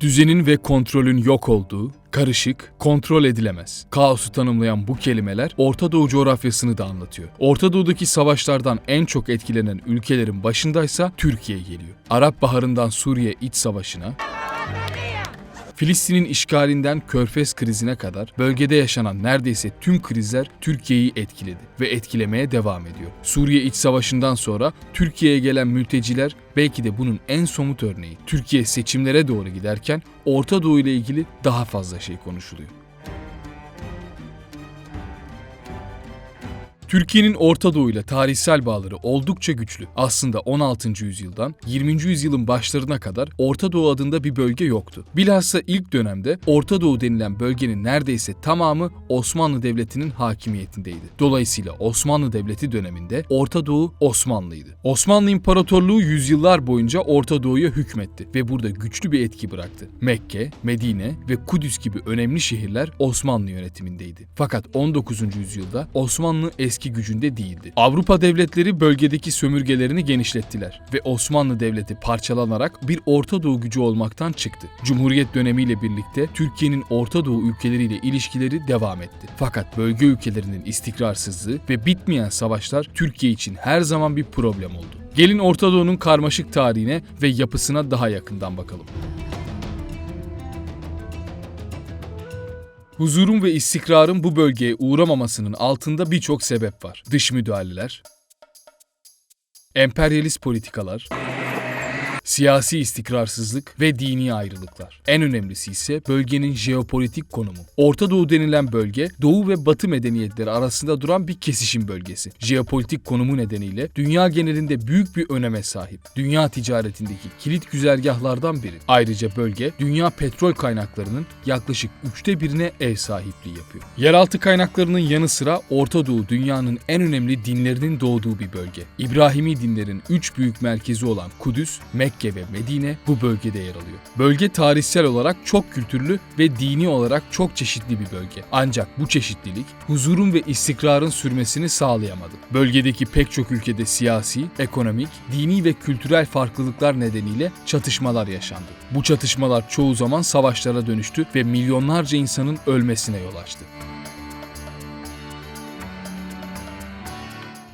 Düzenin ve kontrolün yok olduğu, karışık, kontrol edilemez. Kaosu tanımlayan bu kelimeler Orta Doğu coğrafyasını da anlatıyor. Orta Doğu'daki savaşlardan en çok etkilenen ülkelerin başındaysa Türkiye geliyor. Arap Baharı'ndan Suriye iç savaşına, Filistin'in işgalinden Körfez krizine kadar bölgede yaşanan neredeyse tüm krizler Türkiye'yi etkiledi ve etkilemeye devam ediyor. Suriye iç savaşından sonra Türkiye'ye gelen mülteciler belki de bunun en somut örneği. Türkiye seçimlere doğru giderken Orta Doğu ile ilgili daha fazla şey konuşuluyor. Türkiye'nin Orta Doğu ile tarihsel bağları oldukça güçlü. Aslında 16. yüzyıldan 20. yüzyılın başlarına kadar Orta Doğu adında bir bölge yoktu. Bilhassa ilk dönemde Orta Doğu denilen bölgenin neredeyse tamamı Osmanlı Devleti'nin hakimiyetindeydi. Dolayısıyla Osmanlı Devleti döneminde Orta Doğu Osmanlıydı. Osmanlı İmparatorluğu yüzyıllar boyunca Orta Doğu'ya hükmetti ve burada güçlü bir etki bıraktı. Mekke, Medine ve Kudüs gibi önemli şehirler Osmanlı yönetimindeydi. Fakat 19. yüzyılda Osmanlı eski gücünde değildi. Avrupa devletleri bölgedeki sömürgelerini genişlettiler ve Osmanlı Devleti parçalanarak bir Orta Doğu gücü olmaktan çıktı. Cumhuriyet dönemiyle birlikte Türkiye'nin Orta Doğu ülkeleriyle ilişkileri devam etti. Fakat bölge ülkelerinin istikrarsızlığı ve bitmeyen savaşlar Türkiye için her zaman bir problem oldu. Gelin Orta Doğu'nun karmaşık tarihine ve yapısına daha yakından bakalım. Huzurun ve istikrarın bu bölgeye uğramamasının altında birçok sebep var. Dış müdahaleler, emperyalist politikalar, siyasi istikrarsızlık ve dini ayrılıklar. En önemlisi ise bölgenin jeopolitik konumu. Orta Doğu denilen bölge, Doğu ve Batı medeniyetleri arasında duran bir kesişim bölgesi. Jeopolitik konumu nedeniyle dünya genelinde büyük bir öneme sahip. Dünya ticaretindeki kilit güzergahlardan biri. Ayrıca bölge, dünya petrol kaynaklarının yaklaşık üçte birine ev sahipliği yapıyor. Yeraltı kaynaklarının yanı sıra Orta Doğu dünyanın en önemli dinlerinin doğduğu bir bölge. İbrahimi dinlerin üç büyük merkezi olan Kudüs, Mekke ve Medine bu bölgede yer alıyor. Bölge tarihsel olarak çok kültürlü ve dini olarak çok çeşitli bir bölge. Ancak bu çeşitlilik huzurun ve istikrarın sürmesini sağlayamadı. Bölgedeki pek çok ülkede siyasi, ekonomik, dini ve kültürel farklılıklar nedeniyle çatışmalar yaşandı. Bu çatışmalar çoğu zaman savaşlara dönüştü ve milyonlarca insanın ölmesine yol açtı.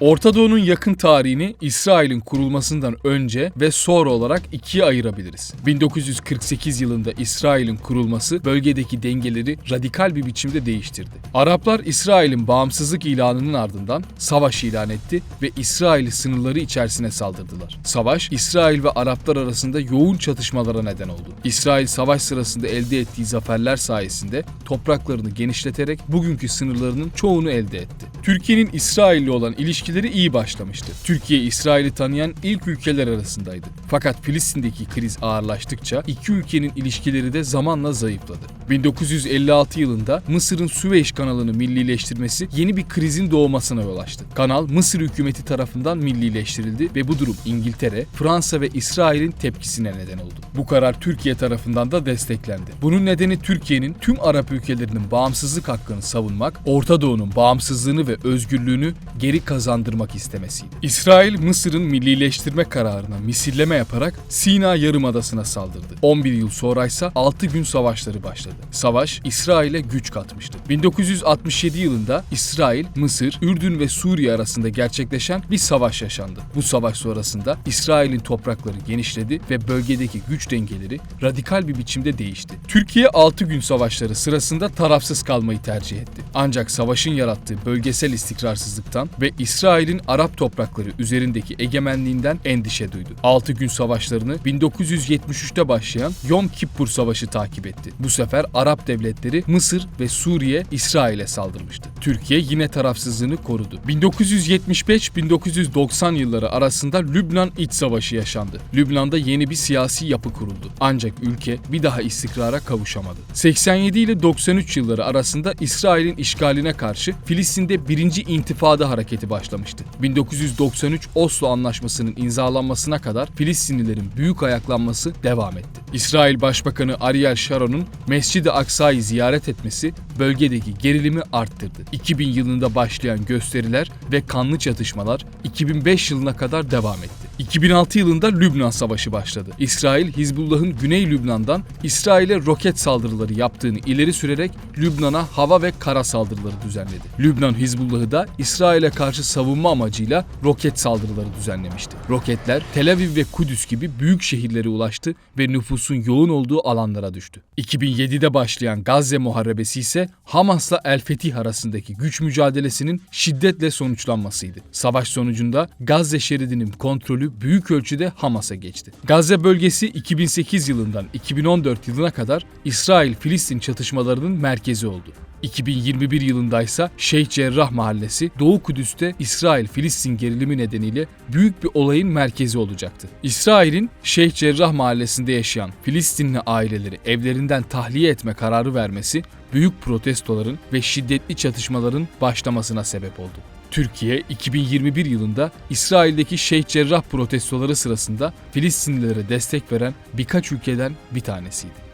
Orta Doğu'nun yakın tarihini İsrail'in kurulmasından önce ve sonra olarak ikiye ayırabiliriz. 1948 yılında İsrail'in kurulması bölgedeki dengeleri radikal bir biçimde değiştirdi. Araplar İsrail'in bağımsızlık ilanının ardından savaş ilan etti ve İsrail'i sınırları içerisine saldırdılar. Savaş, İsrail ve Araplar arasında yoğun çatışmalara neden oldu. İsrail savaş sırasında elde ettiği zaferler sayesinde topraklarını genişleterek bugünkü sınırlarının çoğunu elde etti. Türkiye'nin İsrail'le olan ilişkileri iyi başlamıştı. Türkiye İsrail'i tanıyan ilk ülkeler arasındaydı. Fakat Filistin'deki kriz ağırlaştıkça iki ülkenin ilişkileri de zamanla zayıfladı. 1956 yılında Mısır'ın Süveyş kanalını millileştirmesi yeni bir krizin doğmasına yol açtı. Kanal Mısır hükümeti tarafından millileştirildi ve bu durum İngiltere, Fransa ve İsrail'in tepkisine neden oldu. Bu karar Türkiye tarafından da desteklendi. Bunun nedeni Türkiye'nin tüm Arap ülkelerinin bağımsızlık hakkını savunmak, Orta Doğu'nun bağımsızlığını ve özgürlüğünü geri kazandırmak istemesiydi. İsrail, Mısır'ın millileştirme kararına misilleme yaparak Sina Yarımadası'na saldırdı. 11 yıl sonra ise 6 gün savaşları başladı. Savaş İsrail'e güç katmıştı. 1967 yılında İsrail, Mısır, Ürdün ve Suriye arasında gerçekleşen bir savaş yaşandı. Bu savaş sonrasında İsrail'in toprakları genişledi ve bölgedeki güç dengeleri radikal bir biçimde değişti. Türkiye 6 gün savaşları sırasında tarafsız kalmayı tercih etti. Ancak savaşın yarattığı bölgesel istikrarsızlıktan ve İsrail'in Arap toprakları üzerindeki egemenliğinden endişe duydu. 6 gün savaşlarını 1973'te başlayan Yom Kippur Savaşı takip etti. Bu sefer Arap devletleri Mısır ve Suriye İsrail'e saldırmıştı. Türkiye yine tarafsızlığını korudu. 1975-1990 yılları arasında Lübnan İç Savaşı yaşandı. Lübnan'da yeni bir siyasi yapı kuruldu. Ancak ülke bir daha istikrara kavuşamadı. 87 ile 93 yılları arasında İsrail'in işgaline karşı Filistin'de birinci intifada hareketi başlamıştı. 1993 Oslo Anlaşması'nın imzalanmasına kadar Filistinlilerin büyük ayaklanması devam etti. İsrail Başbakanı Ariel Sharon'un Mescid-i Aksa'yı ziyaret etmesi bölgedeki gerilimi arttırdı. 2000 yılında başlayan gösteriler ve kanlı çatışmalar 2005 yılına kadar devam etti. 2006 yılında Lübnan Savaşı başladı. İsrail, Hizbullah'ın Güney Lübnan'dan İsrail'e roket saldırıları yaptığını ileri sürerek Lübnan'a hava ve kara saldırıları düzenledi. Lübnan Hizbullah'ı da İsrail'e karşı savunma amacıyla roket saldırıları düzenlemişti. Roketler Tel Aviv ve Kudüs gibi büyük şehirlere ulaştı ve nüfusun yoğun olduğu alanlara düştü. 2007'de başlayan Gazze Muharebesi ise Hamas'la El Fetih arasındaki güç mücadelesinin şiddetle sonuçlanmasıydı. Savaş sonucunda Gazze şeridinin kontrolü büyük ölçüde Hamas'a geçti. Gazze bölgesi 2008 yılından 2014 yılına kadar İsrail-Filistin çatışmalarının merkezi oldu. 2021 yılında ise Şeyh Cerrah Mahallesi Doğu Kudüs'te İsrail-Filistin gerilimi nedeniyle büyük bir olayın merkezi olacaktı. İsrail'in Şeyh Cerrah Mahallesi'nde yaşayan Filistinli aileleri evlerinden tahliye etme kararı vermesi büyük protestoların ve şiddetli çatışmaların başlamasına sebep oldu. Türkiye 2021 yılında İsrail'deki Şeyh Cerrah protestoları sırasında Filistinlilere destek veren birkaç ülkeden bir tanesiydi.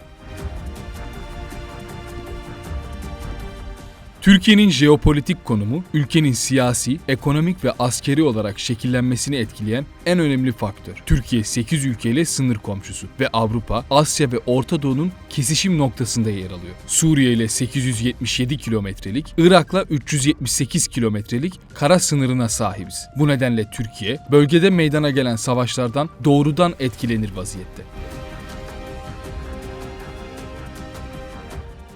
Türkiye'nin jeopolitik konumu, ülkenin siyasi, ekonomik ve askeri olarak şekillenmesini etkileyen en önemli faktör. Türkiye 8 ülkeyle sınır komşusu ve Avrupa, Asya ve Orta Doğu'nun kesişim noktasında yer alıyor. Suriye ile 877 kilometrelik, Irak'la 378 kilometrelik kara sınırına sahibiz. Bu nedenle Türkiye, bölgede meydana gelen savaşlardan doğrudan etkilenir vaziyette.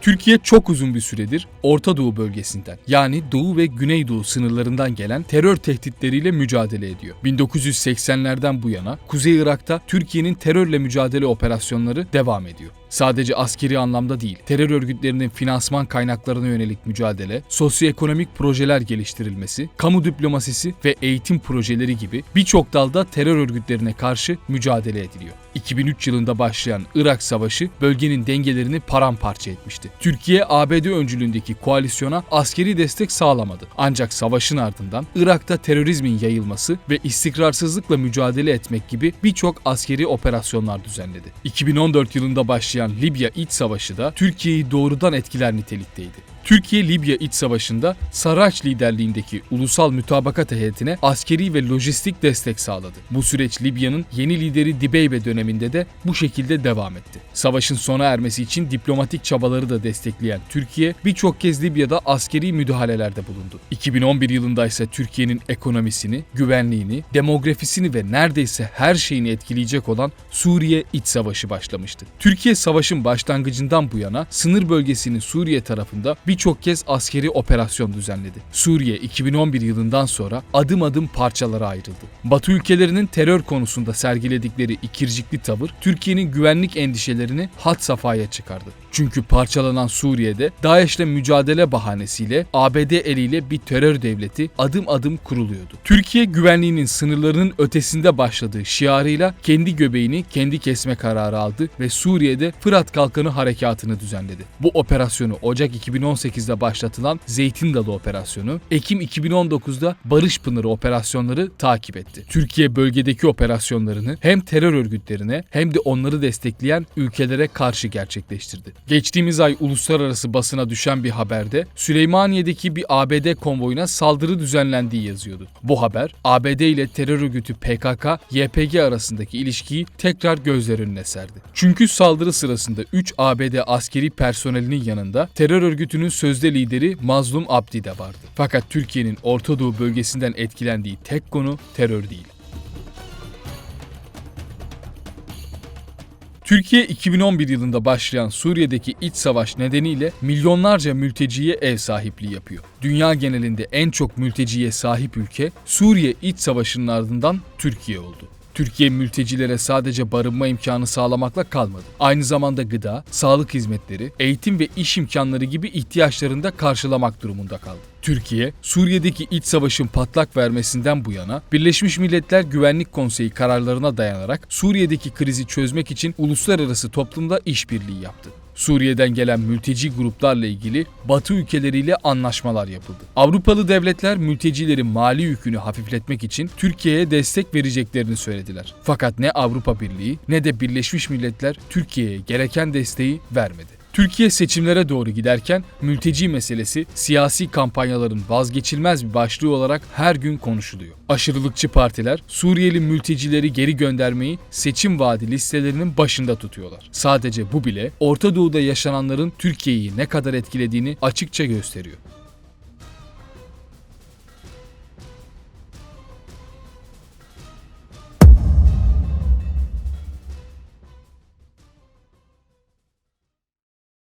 Türkiye çok uzun bir süredir Orta Doğu bölgesinden yani Doğu ve Güneydoğu sınırlarından gelen terör tehditleriyle mücadele ediyor. 1980'lerden bu yana Kuzey Irak'ta Türkiye'nin terörle mücadele operasyonları devam ediyor. Sadece askeri anlamda değil, terör örgütlerinin finansman kaynaklarına yönelik mücadele, sosyoekonomik projeler geliştirilmesi, kamu diplomasisi ve eğitim projeleri gibi birçok dalda terör örgütlerine karşı mücadele ediliyor. 2003 yılında başlayan Irak Savaşı bölgenin dengelerini paramparça etmişti. Türkiye ABD öncülüğündeki koalisyona askeri destek sağlamadı. Ancak savaşın ardından Irak'ta terörizmin yayılması ve istikrarsızlıkla mücadele etmek gibi birçok askeri operasyonlar düzenledi. 2014 yılında başlayan Libya İç Savaşı da Türkiye'yi doğrudan etkiler nitelikteydi. Türkiye-Libya iç savaşında Saraç liderliğindeki ulusal mütabakat heyetine askeri ve lojistik destek sağladı. Bu süreç Libya'nın yeni lideri Dibeybe döneminde de bu şekilde devam etti. Savaşın sona ermesi için diplomatik çabaları da destekleyen Türkiye birçok kez Libya'da askeri müdahalelerde bulundu. 2011 yılında ise Türkiye'nin ekonomisini, güvenliğini, demografisini ve neredeyse her şeyini etkileyecek olan Suriye iç savaşı başlamıştı. Türkiye savaşın başlangıcından bu yana sınır bölgesinin Suriye tarafında bir birçok kez askeri operasyon düzenledi. Suriye 2011 yılından sonra adım adım parçalara ayrıldı. Batı ülkelerinin terör konusunda sergiledikleri ikircikli tavır Türkiye'nin güvenlik endişelerini had safhaya çıkardı. Çünkü parçalanan Suriye'de DAEŞ'le mücadele bahanesiyle ABD eliyle bir terör devleti adım adım kuruluyordu. Türkiye güvenliğinin sınırlarının ötesinde başladığı şiarıyla kendi göbeğini kendi kesme kararı aldı ve Suriye'de Fırat Kalkanı harekatını düzenledi. Bu operasyonu Ocak 2018'de başlatılan Zeytin Dalı operasyonu, Ekim 2019'da Barış Pınarı operasyonları takip etti. Türkiye bölgedeki operasyonlarını hem terör örgütlerine hem de onları destekleyen ülkelere karşı gerçekleştirdi. Geçtiğimiz ay uluslararası basına düşen bir haberde Süleymaniye'deki bir ABD konvoyuna saldırı düzenlendiği yazıyordu. Bu haber ABD ile terör örgütü PKK, YPG arasındaki ilişkiyi tekrar gözler önüne serdi. Çünkü saldırı sırasında 3 ABD askeri personelinin yanında terör örgütünün sözde lideri Mazlum Abdi de vardı. Fakat Türkiye'nin Orta Doğu bölgesinden etkilendiği tek konu terör değil. Türkiye 2011 yılında başlayan Suriye'deki iç savaş nedeniyle milyonlarca mülteciye ev sahipliği yapıyor. Dünya genelinde en çok mülteciye sahip ülke Suriye iç savaşının ardından Türkiye oldu. Türkiye mültecilere sadece barınma imkanı sağlamakla kalmadı. Aynı zamanda gıda, sağlık hizmetleri, eğitim ve iş imkanları gibi ihtiyaçlarını da karşılamak durumunda kaldı. Türkiye, Suriye'deki iç savaşın patlak vermesinden bu yana Birleşmiş Milletler Güvenlik Konseyi kararlarına dayanarak Suriye'deki krizi çözmek için uluslararası toplumda işbirliği yaptı. Suriye'den gelen mülteci gruplarla ilgili Batı ülkeleriyle anlaşmalar yapıldı. Avrupalı devletler mültecilerin mali yükünü hafifletmek için Türkiye'ye destek vereceklerini söylediler. Fakat ne Avrupa Birliği ne de Birleşmiş Milletler Türkiye'ye gereken desteği vermedi. Türkiye seçimlere doğru giderken mülteci meselesi siyasi kampanyaların vazgeçilmez bir başlığı olarak her gün konuşuluyor. Aşırılıkçı partiler Suriyeli mültecileri geri göndermeyi seçim vaadi listelerinin başında tutuyorlar. Sadece bu bile Orta Doğu'da yaşananların Türkiye'yi ne kadar etkilediğini açıkça gösteriyor.